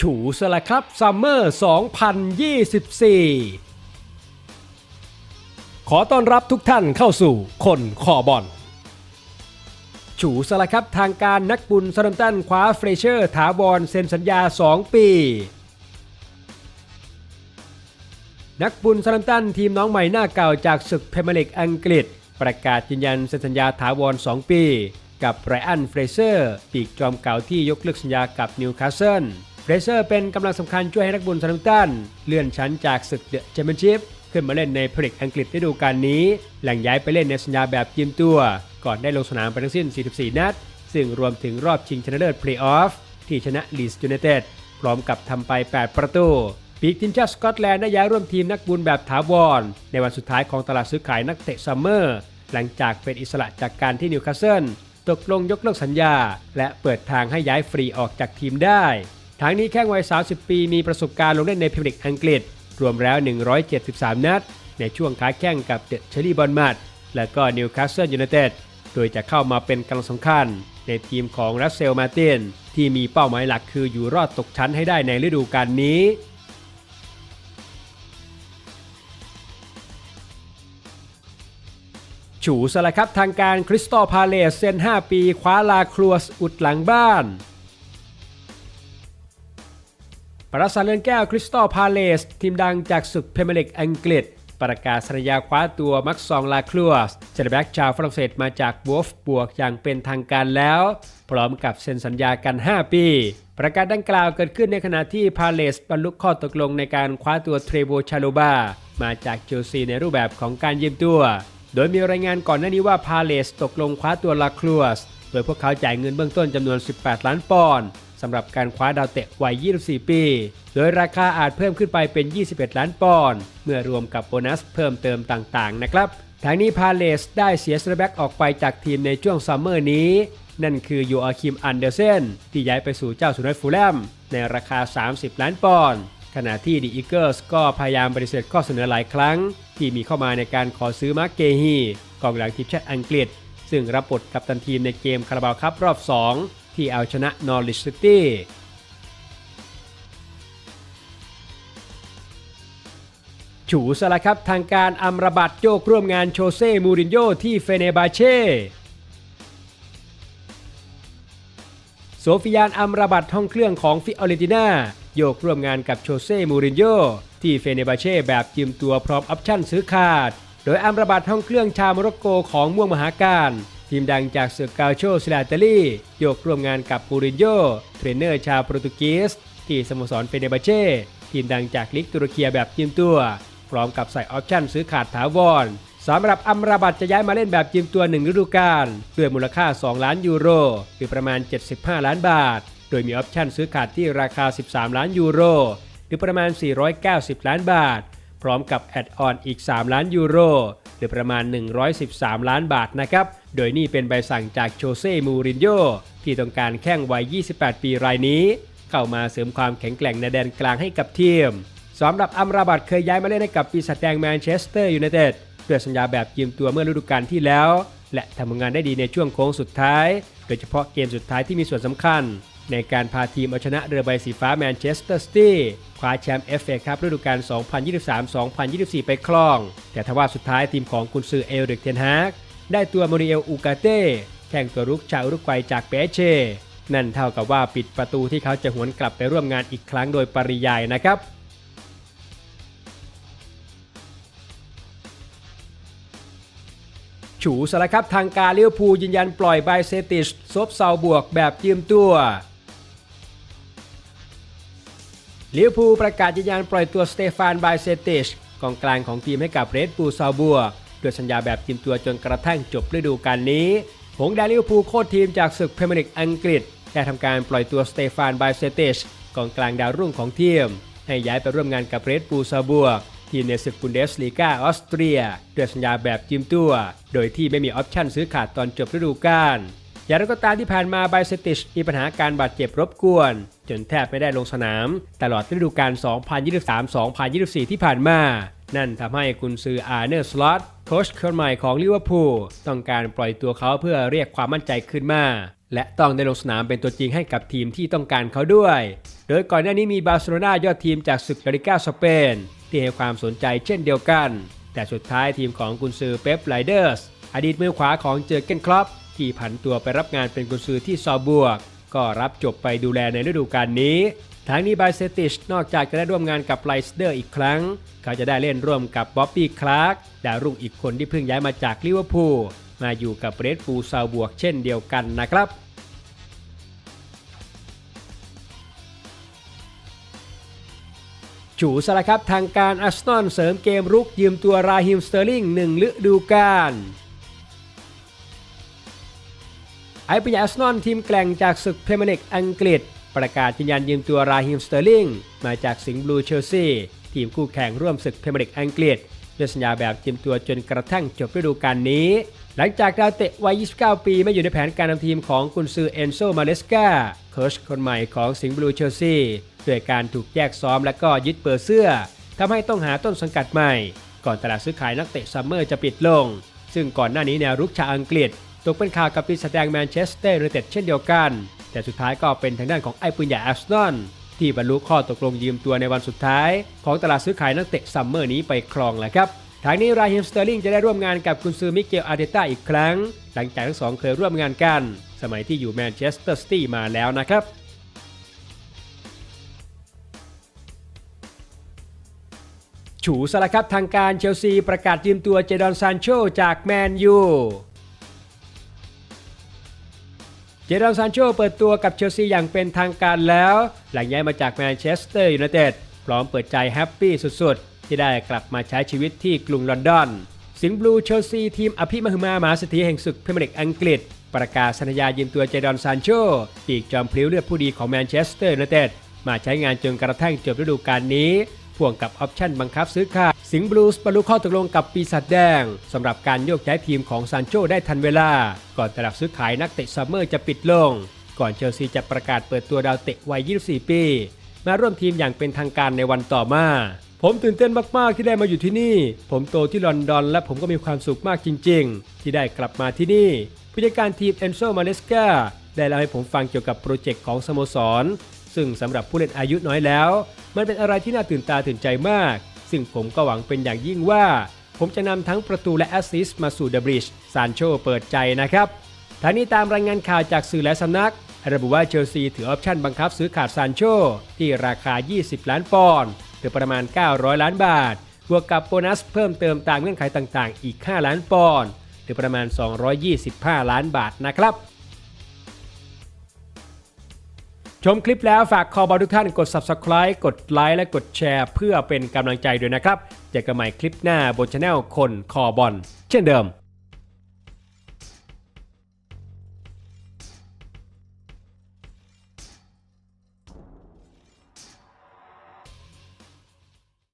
ฉูสละครับซัมเมอร์ 2024 ขอต้อนรับทุกท่านเข้าสู่คนคอบอลฉูสละครับทางการนักบุญซาดัมตันคว้าเฟรเชอร์ถาวรเซ็นสัญญา 2 ปี นักบุญซาดัมตันทีมน้องใหม่หน้าเก่าจากศึกเพรเมียร์ลีกอังกฤษ ประกาศยืนยันเซ็นสัญญาถาวร 2 ปี กับไรอันเฟรเซอร์ปีกจอมเก่าที่ยกเลิกสัญญากับนิวคาสเซิล เฟรเซอร์เป็นกำลังสำคัญช่วยให้นักบุญซาดัมตันเลื่อนชั้นจากศึกเดอะแชมเปี้ยนชิพขึ้นมาเล่นในพรเมียร์ลีกอังกฤษฤดูกาลนี้ หลังย้ายไปเล่นในสัญญาแบบยืมตัว ก่อนได้ลงสนามไปทั้งสิ้น 44 นัด ซึ่งรวมถึงรอบชิงชนะเลิศเพลย์ออฟที่ชนะลีสยูไนเต็ดพร้อมกับทำไป 8 ประตูปีกทีมชาติสกอตแลนด์ได้ย้ายร่วมทีมนักบุญแบบถาวร ในวันสุดท้ายของตลาดซื้อขายนักเตะซัมเมอร์ หลังจากเป็นอิสระจากการที่นิวคาสเซิลตกลงยกเลิกสัญญา และเปิดทางให้ย้ายฟรีออกจากทีมได้ ทั้งนี้แข้งวัย 30 ปีมีประสบการณ์ลงเล่นในพรีเมียร์ลีกอังกฤษ รวมแล้ว 173 นัด ในช่วงค้าแข่งกับเดอะเชอรี่บอลมัดและก็นิวคาสเซิลยูไนเต็ด โดยจะเข้ามาเป็นกำลังสำคัญ ในทีมของรัสเซลมาตินที่มีเป้าหมายหลักคืออยู่รอดตกชั้นให้ได้ในฤดูกาลนี้ฉูสละครับทางการคริสตัลพาเลสเซ็น 5 ปี คว้าลาครัวสอุดหลังบ้าน ปราสาทเรือนแก้วคริสตัลพาเลสทีมดังจากศึกเพรเมียร์ลีกอังกฤษ ประกาศสัญญาคว้าตัวมักซองลาครัวสเซนแบ็กชาวฝรั่งเศสมาจากวอฟบวกอย่างเป็นทางการแล้ว พร้อมกับเซ็นสัญญากัน 5 ปี ประกาศดังกล่าวเกิดขึ้นในขณะที่พาเลสบรรลุข้อตกลงในการคว้าตัวเทรโบชาโลบามาจากเชลซีในรูปแบบของการยืมตัว โดยมีรายงานก่อนหน้านี้ว่าพาเลสตกลงคว้าตัวลาครัวสโดยพวกเขาจ่ายเงินเบื้องต้นจำนวน 18 ล้านปอนด์สำหรับการคว้าดาวเตะวัย 24 ปี โดยราคาอาจเพิ่มขึ้นไปเป็น 21 ล้านปอนด์เมื่อรวมกับโบนัสเพิ่มเติมต่างๆ นะครับทางนี้พาเลสได้เสียสเตอร์แบ็กออกไปจากทีมในช่วงซัมเมอร์นี้ นั่นคือโยอาคิมอันเดอร์เซนที่ย้ายไปสู่เจ้าสุนัขฟูลแลม ในราคา 30 ล้านปอนด์ขณะที่ดีอีเกิลส์ก็พยายามปฏิเสธข้อเสนอหลายครั้ง ที่มีเข้ามาในการขอซื้อมาร์กเกฮีกองหลังทีมชาติอังกฤษ ซึ่งรับบทกัปตันทีมในเกมคาราบาวคัพรอบ 2 ที่เอาชนะนอริชซิตี้ฉูสละครับทางการอัมรบัตโยกร่วมงานโชเซ่มูรินโญ่ที่เฟเนบาเช่โซฟิยานอัมรบัตห้องเครื่องของฟิออเรนติน่าโยกร่วมงานกับโชเซ่มูรินโญ่ที่เฟเนบาเช่แบบยืมตัวพร้อมออปชั่นซื้อขาด โดยอัมรบัตห้องเครื่องชาวโมร็อกโกของม่วงมหาการ ทีมดังจากเซอร์กาโชซิลาเตลีโยกร่วมงานกับมูรินโญเทรนเนอร์ชาวโปรตุเกส ที่สโมสรเฟเนบาเช่ทีมดังจากลีกตุรเกียแบบยืมตัว พร้อมกับใส่ออปชั่นซื้อขาดถาวรสำหรับอัมราบัตจะย้ายมาเล่นแบบยืมตัว 1 ฤดูกาลด้วยมูลค่า 2 ล้านยูโรหรือประมาณ 75 ล้านบาท โดยมีออปชั่นซื้อขาดที่ราคา 13 ล้านยูโรหรือประมาณ 490 ล้านบาท พร้อมกับแอดออนอีก 3 ล้านยูโร หรือประมาณ 113 ล้านบาทนะครับ โดยนี่เป็นใบสั่งจากโชเซ่ มูรินโญ่ที่ต้องการแข้งวัย 28 ปีรายนี้ เข้ามาเสริมความแข็งแกร่งในแดนกลางให้กับทีมสำหรับอัมราบัตเคยย้ายมาเล่นให้กับปีศาจแดงแมนเชสเตอร์ยูไนเต็ดด้วยสัญญาแบบยืมตัวเมื่อฤดูกาลที่แล้ว และทำงานได้ดีในช่วงโค้งสุดท้าย โดยเฉพาะเกมสุดท้ายที่มีส่วนสำคัญ ในการพาทีมเอาชนะเรือใบสีฟ้าแมนเชสเตอร์ซิตี้คว้าแชมป์เอฟเอคัพฤดูกาล 2023-2024 ไปครอง แต่ทว่าสุดท้ายทีมของกุนซือเอลเดกเทนฮากได้ตัวโมริเอลอูกาเต้แข่งตัวรุกชาวอุรุกวัยจากเปเช นั่นเท่ากับว่าปิดประตูที่เขาจะหวนกลับไปร่วมงานอีกครั้งโดยปริยายนะครับฉูสละครับทางการเลี้ยวภูยืนยันปล่อยไบเซติชซบเซาบวกแบบยืมตัว เลี้ยวภูลประกาศยืนยันปล่อยตัวสเตฟานไบเซติชกองกลางของทีมให้กับเรดบูลซาบัวด้วยสัญญาแบบยืมตัวจนกระทั่งจบฤดูกาลนี้หงแดนลิเวอร์พูลโค้ชทีมจากศึกพรีเมียร์ลีกอังกฤษ ได้ทำการปล่อยตัวสเตฟานไบเซติชกองกลางดาวรุ่งของทีม ให้ย้ายไปร่วมงานกับเรดบูลซาบัวทีมในศึกบุนเดสลีกาออสเตรียด้วยสัญญาแบบยืมตัว โดยที่ไม่มีออปชั่นซื้อขาดตอนจบฤดูกาลอย่างไรก็ตามที่ผ่านมาไบเซติชมีปัญหาการบาดเจ็บรบกวน จนแทบไม่ได้ลงสนาม ตลอดฤดูกาล 2023-2024 ที่ผ่านมา นั่นทำให้กุนซืออาร์เนอร์สล็อตโค้ชคนใหม่ของลิเวอร์พูลต้องการปล่อยตัวเขาเพื่อเรียกความมั่นใจขึ้นมา และต้องได้ลงสนามเป็นตัวจริงให้กับทีมที่ต้องการเขาด้วย โดยก่อนหน้านี้มีบาร์เซโลนายอดทีมจากศึกลาลิก้าสเปนที่ให้ความสนใจเช่นเดียวกัน แต่สุดท้ายทีมของกุนซือเป๊ปไลเดอร์สอดีตมือขวาของเจอเกนคลอปที่ผันตัวไปรับงานเป็นกุนซือที่ซอลบวก ก็รับจบไปดูแลในฤดูกาลนี้ทั้งนี้บาเซติชนอกจากจะได้ร่วมงานกับไลสเดอร์อีกครั้ง เขาจะได้เล่นร่วมกับบ๊อบบี้คลาร์กดาวรุ่งอีกคนที่เพิ่งย้ายมาจากลิเวอร์พูลมาอยู่กับเรดฟูลซาวบวกเช่นเดียวกันนะครับจูสละครับทางการอาร์เซนอลเสริมเกมรุกยืมตัวราฮิมสเตอร์ลิงหนึ่งฤดูกาล ไอปัญญาอาร์เซนอลทีมแกล่งจากศึกพรเมียร์ลีกอังกฤษ ประกาศยืนยันยืมตัวราฮิมสเตอร์ลิงมาจากสิงห์บลูเชลซีทีมคู่แข่งร่วมศึกพรเมียร์ลีกอังกฤษด้วยสัญญาแบบยืมตัวจนกระทั่งจบฤดูกาลนี้ หลังจากดาวเตะวัย 29 ปีไม่อยู่ในแผนการนำทีมของกุนซือเอนโซมาเลสกาโค้ชคนใหม่ของสิงห์บลูเชลซีด้วยการถูกแยกซ้อมและก็ยึดเปอร์เสื้อทำให้ต้องหาต้นสังกัดใหม่ ก่อนตลาดซื้อขายนักเตะซัมเมอร์จะปิดลง ซึ่งก่อนหน้านี้แนวรุกชาวอังกฤษ ตกเป็นข่าวกับปีศาจแดงแมนเชสเตอร์ยูไนเต็ดเช่นเดียวกัน แต่สุดท้ายก็เป็นทางด้านของไอ้ปืนใหญ่อาร์เซนอลที่บรรลุข้อตกลงยืมตัวในวันสุดท้าย ของตลาดซื้อขายนักเตะซัมเมอร์นี้ไปครองแล้วครับทางนี้ราฮิมสเตอร์ลิงจะได้ร่วมงานกับกุนซือมิเกลอาร์เตต้าอีกครั้ง หลังจากทั้งสองเคยร่วมงานกัน สมัยที่อยู่แมนเชสเตอร์ซิตี้มาแล้วนะครับฉูสละครับทางการเชลซีประกาศยืมตัวเจดอนซานโชจากแมนยู เจดอนซานโชเปิดตัวกับเชลซีอย่างเป็นทางการแล้ว หลังย้ายมาจากแมนเชสเตอร์ยูไนเต็ดพร้อมเปิดใจแฮปปี้สุดๆ ที่ได้กลับมาใช้ชีวิตที่กรุงลอนดอน สิงห์บลูเชลซีทีมอภิมหึมามาเศรษฐีแห่งศึกพรีเมียร์ลีกอังกฤษ ประกาศสัญญายืมตัวเจดอนซานโชปีกจอมพลิ้วเลือดผู้ดีของแมนเชสเตอร์ยูไนเต็ดมาใช้งานจนกระทั่งจบฤดูกาลนี้ พ่วงกับออปชั่นบังคับซื้อขาสิงห์บลูส์บรรลุข้อตกลงกับปีศาจแดงสำหรับการโยกย้ายทีมของซานโชได้ทันเวลา ก่อนตลาดซื้อขายนักเตะซัมเมอร์จะปิดลง ก่อนเชลซีจะประกาศเปิดตัวดาวเตะวัย 24 ปี มาร่วมทีมอย่างเป็นทางการในวันต่อมาผมตื่นเต้นมาก ๆ ที่ได้มาอยู่ที่นี่ ผมโตที่ลอนดอน และผมก็มีความสุขมากจริง ๆ ที่ได้กลับมาที่นี่ ผู้จัดการทีมเอนโซมาเลสกาได้เล่าให้ผมฟังเกี่ยวกับโปรเจกต์ของสโมสร ซึ่งสำหรับผู้เล่นอายุน้อยแล้ว มันเป็นอะไรที่น่าตื่นตาตื่นใจมาก ซึ่งผมก็หวังเป็นอย่างยิ่งว่า ผมจะนำทั้งประตูและแอสซิสต์มาสู่เดอะบริดจ์ซานโชเปิดใจนะครับทางนี้ตามรายงานข่าวจากสื่อและสำนัก ระบุว่าเชลซีถือออปชั่นบังคับซื้อขาดซานโชที่ราคา 20 ล้านปอนด์หรือประมาณ 900 ล้านบาท บวกกับโบนัสเพิ่มเติมตามเงื่อนไขต่างๆ อีก 5 ล้านปอนด์หรือประมาณ 225 ล้านบาทนะครับ ชมคลิปแล้วฝากคอบอทุกท่านกด Subscribe กดไลค์และกดแชร์เพื่อเป็นกำลังใจด้วยนะครับ เจอกันใหม่คลิปหน้าบนช anel คนคอบอลเช่นเดิม